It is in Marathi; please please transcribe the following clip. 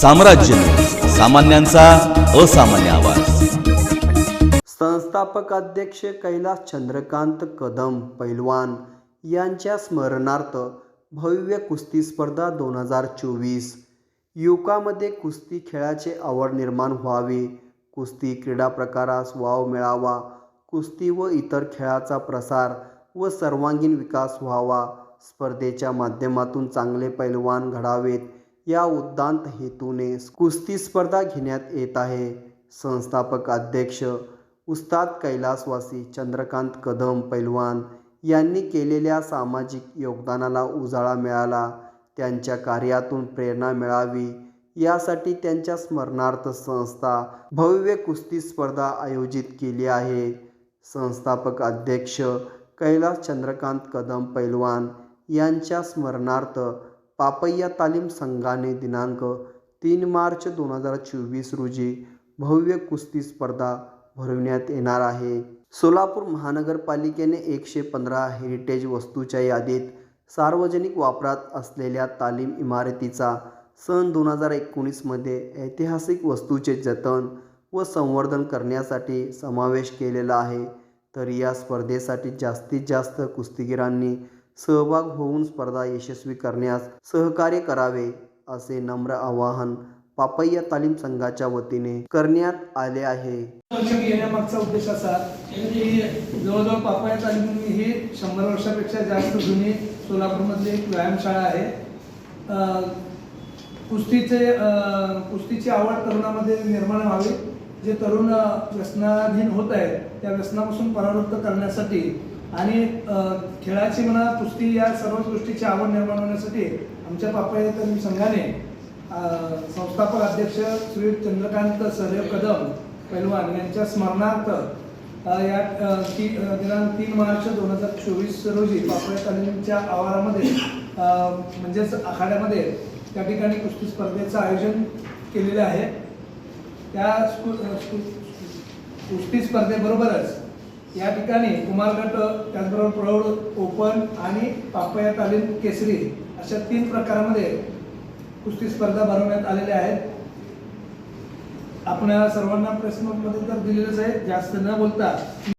साम्राज्य. सामान्यांचा असामान्य आवाज. संस्थापक अध्यक्ष कैलास चंद्रकांत कदम पैलवान यांच्या स्मरणार्थ भव्य कुस्ती स्पर्धा दोन हजार चोवीस. युवकामध्ये कुस्ती खेळाचे आवड निर्माण व्हावी. कुस्ती क्रीडा प्रकारास वाव मिळावा. कुस्ती व इतर खेळाचा प्रसार व सर्वांगीण विकास व्हावा. स्पर्धेच्या माध्यमातून चांगले पैलवान घडावेत. या उद्दांत हेतूने कुस्ती स्पर्धा घेण्यात येत आहे. संस्थापक अध्यक्ष उस्ताद कैलासवासी चंद्रकांत कदम पैलवान यांनी केलेल्या सामाजिक योगदानाला उजाळा मिळाला. त्यांच्या कार्यातून प्रेरणा मिळावी यासाठी त्यांच्या स्मरणार्थ संस्था भव्य कुस्ती स्पर्धा आयोजित केली आहे. संस्थापक अध्यक्ष कैलास चंद्रकांत कदम पैलवान यांच्या स्मरणार्थ पापय्या तालीम संघाने दिनांक तीन मार्च दोन हजार चोवीस रोजी भव्य कुस्ती स्पर्धा भरविण्यात येणार आहे. सोलापूर महानगरपालिकेने एकशे पंधरा हेरिटेज वस्तूच्या यादीत सार्वजनिक वापरात असलेल्या तालीम इमारतीचा सन दोन हजार एकोणीसमध्ये ऐतिहासिक वस्तूचे जतन व संवर्धन करण्यासाठी समावेश केलेला आहे. तर या स्पर्धेसाठी जास्तीत जास्त कुस्तीगिरांनी सहभाग होऊन स्पर्धा यशस्वी करण्यास सहकार्य करावे असे नम्र आवाहन पापय्या तालीम संघाच्या वतीने करण्यात आले आहे. येण्यामागचा उद्देश असा की जवळजवळ पापया तालीम ही शंभर वर्षापेक्षा जास्त जुनी सोलापूरमधली एक व्यायामशाळा आहे. अं, कुस्तीचे अं, कुस्तीची आवड तरुणामध्ये निर्माण व्हावी. जे तरुण व्यसनाधीन होत आहेत त्या व्यसनापासून परावृत्त करण्यासाठी आणि खेळाची म्हणा कुस्ती या सर्व गोष्टीची आवड निर्माण होण्यासाठी आमच्या पापया संघाने संस्थापक अध्यक्ष श्री चंद्रकांत सहदेव कदम पैलवान यांच्या स्मरणार्थ या ती दिनांक तीन मार्च दोन हजार चोवीस रोजी पापड्या तालीमच्या आवारामध्ये म्हणजेच आखाड्यामध्ये त्या ठिकाणी कुस्ती स्पर्धेचं आयोजन केलेलं आहे. त्या कुस्ती स्पर्धेबरोबरच या ठिकाणी कुमार गट त्याचबरोबर प्रौढ ओपन आणि पापया तालीम केसरी अशा तीन प्रकारामध्ये कुस्ती स्पर्धा भरवण्यात आलेल्या आहेत. आपण सर्वांना प्रेस नोटमध्ये तर दिलेलंच आहे. जास्त न बोलता